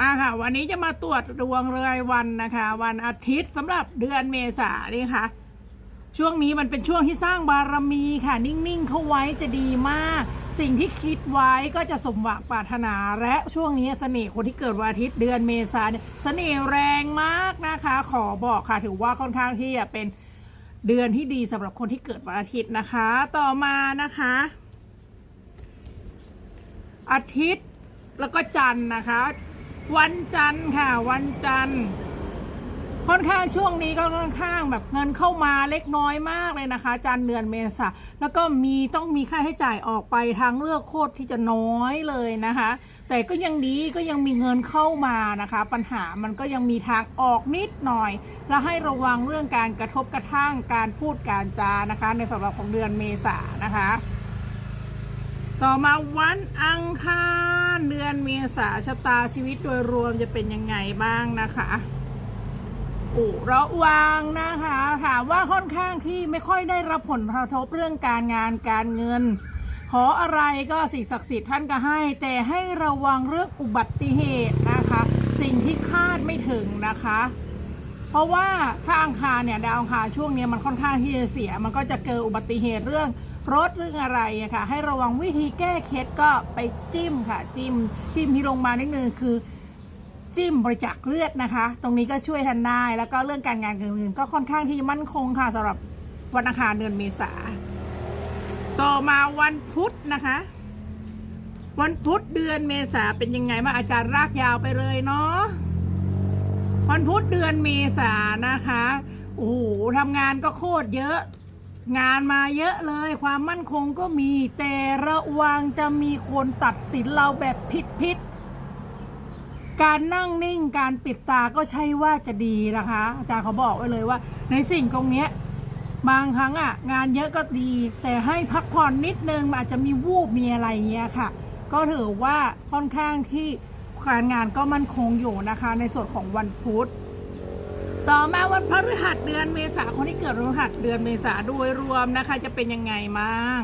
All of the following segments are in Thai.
มาค่ะวันนี้จะมาตรวจดวงรายวันนะคะ วันอาทิตย์สำหรับเดือนเมษานี่ค่ะ ช่วงนี้มันเป็นช่วงที่สร้างบารมีค่ะ นิ่ง ๆ เข้าไว้จะดีมาก สิ่งที่คิดไว้ก็จะสมหวังปรารถนาและช่วงนี้เสน่ห์คนที่เกิดวันอาทิตย์เดือนเมษาเนี่ยเสน่ห์แรงมากนะคะ ขอบอกค่ะถือว่าค่อนข้างที่จะเป็นเดือนที่ดีสำหรับคนที่เกิดวันอาทิตย์นะคะ ต่อมานะคะ อาทิตย์แล้วก็จันทร์นะคะ วันจันทร์ค่ะ วันจันทร์ค่อนข้างช่วงนี้ก็ค่อนข้างแบบเงินเข้ามาเล็กน้อยมากเลยนะคะ จันทร์เดือนเมษาแล้วก็มีต้องมีค่าใช้จ่ายออกไปทางเลือกโคตรที่จะน้อยเลยนะคะ แต่ก็ยังดีก็ยังมีเงินเข้ามานะคะ ปัญหามันก็ยังมีทางออกนิดหน่อย และให้ระวังเรื่องการกระทบกระทั่งการพูดการจานะคะ ในสำหรับของเดือนเมษานะคะ ต่อมาวันอังคาร เดือนเมษาชะตาชีวิตโดยรวมจะเป็นยังไงบ้างนะคะอุระวังนะคะ ถามว่าค่อนข้างที่ไม่ค่อยได้รับผลกระทบเรื่องการงานการเงิน ขออะไรก็สิ่งศักดิ์สิทธิ์ท่านก็ให้ แต่ให้ระวังเรื่องอุบัติเหตุนะคะ สิ่งที่คาดไม่ถึงนะคะ เพราะว่าถ้าอังคารเนี่ยดาวอังคารช่วงนี้มันค่อนข้างที่จะเสีย มันก็จะเกิดอุบัติเหตุเรื่องรถเรื่องอะไรอะค่ะ ให้ระวังวิธีแก้เคล็ดก็ไปจิ้มค่ะ จิ้มจิ้มที่โรงพยานิดนึงคือ จิ้มบริจาคเลือดนะคะ ตรงนี้ก็ช่วยทันได้แล้วก็เรื่องการงานการเงินก็ค่อนข้างที่มั่นคงค่ะสำหรับวันอังคารเดือนเมษาต่อมาวันพุธนะคะ วันพุธเดือนเมษาเป็นยังไงมาอาจารย์รากยาวไปเลยเนาะ วันพุธเดือนเมษานะคะ โอ้โหทำงานก็โคตรเยอะ งานมาเยอะเลย ความมั่นคงก็มี แต่ระวังจะมีคนตัดสินเราแบบผิดผิดการนั่งนิ่งการปิดตาก็ใช่ว่าจะดีนะคะ อาจารย์เขาบอกไว้เลยว่า ในสิ่งตรงนี้บางครั้งอะงานเยอะก็ดี แต่ให้พักผ่อนนิดนึงอาจจะมีวูบมีอะไรเงี้ยค่ะ ก็ถือว่าค่อนข้างที่ การงานก็มั่นคงอยู่นะคะ ในส่วนของวันพุธ ต่อมาวันพฤหัสเดือนเมษาคนที่เกิดพฤหัสเดือนเมษาโดยรวมนะคะ จะเป็นยังไงบ้าง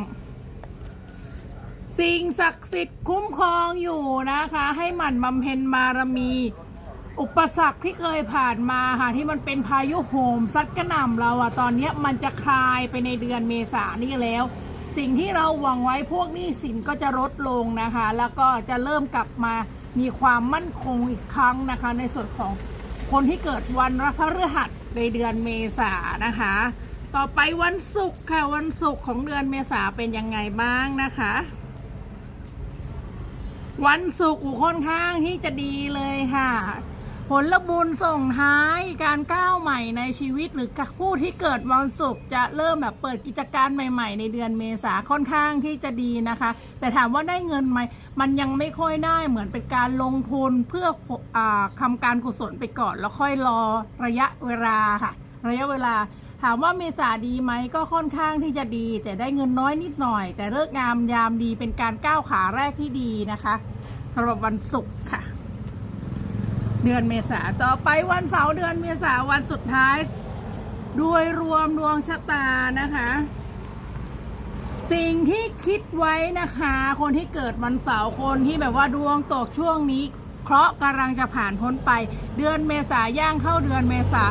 สิ่งศักดิ์สิทธิ์คุ้มครองอยู่นะคะ ให้หมั่นบำเพ็ญบารมี อุปสรรคที่เคยผ่านมาค่ะที่มันเป็นพายุโหมซัดกระหน่ำเราอะตอนนี้มันจะคลายไปในเดือนเมษานี่แล้ว สิ่งที่เราหวังไว้พวกหนี้สินก็จะลดลงนะคะ แล้วก็จะเริ่มกลับมามีความมั่นคงอีกครั้งนะคะ ในส่วนของคนที่เกิดวันพฤหัสในเดือนเมษานะคะ ต่อไปวันศุกร์ค่ะวันศุกร์ของเดือนเมษาเป็นยังไงบ้างนะคะ วันศุกร์ค่อนข้างที่จะดีเลยค่ะ ผลบุญส่งท้ายการก้าวใหม่ในชีวิตหรือผู้ที่เกิดวันศุกร์จะเริ่มแบบเปิดกิจการใหม่ ๆ ในเดือนเมษาค่อนข้างที่จะดีนะคะ แต่ถามว่าได้เงินไหมมันยังไม่ค่อยได้เหมือนเป็นการลงทุนเพื่ออาทำการกุศลไปก่อน แล้วค่อยรอระยะเวลาค่ะ ระยะเวลาถามว่าเมษาดีไหมก็ค่อนข้างที่จะดี แต่ได้เงินน้อยนิดหน่อย แต่เลิกงามยามดีเป็นการก้าวขาแรกที่ดีนะคะสำหรับวันศุกร์ค่ะ เดือนเมษาต่อไปวันเสาร์เดือนเมษาวันสุดท้ายโดยรวมดวงชะตานะคะ สิ่งที่คิดไว้นะคะ คนที่เกิดวันเสาร์คนที่แบบว่าดวงตกช่วงนี้ เคราะห์กำลังจะผ่านพ้นไป เดือนเมษาย่างเข้าเดือนเมษา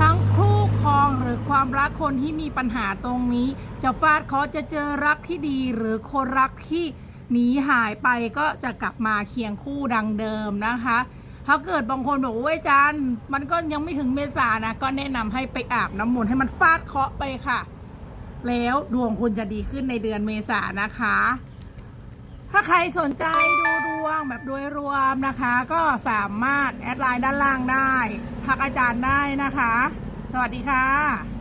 ทั้งคู่ครองหรือความรักคนที่มีปัญหาตรงนี้ จะฟาดเคราะห์จะเจอรักที่ดีหรือคนรักที่หนีหายไปก็จะกลับมาเคียงคู่ดังเดิมนะคะ ถ้าเกิดบางคนบอกว่าเว้ยจันมันก็ยังไม่ถึงเมษานะ ก็แนะนำให้ไปอาบน้ำมนต์ให้มันฟาดเคาะไปค่ะ แล้วดวงคุณจะดีขึ้นในเดือนเมษานะคะ ถ้าใครสนใจดูดวงแบบโดยรวมนะคะ ก็สามารถแอดไลน์ด้านล่างได้ ทักอาจารย์ได้นะคะ สวัสดีค่ะ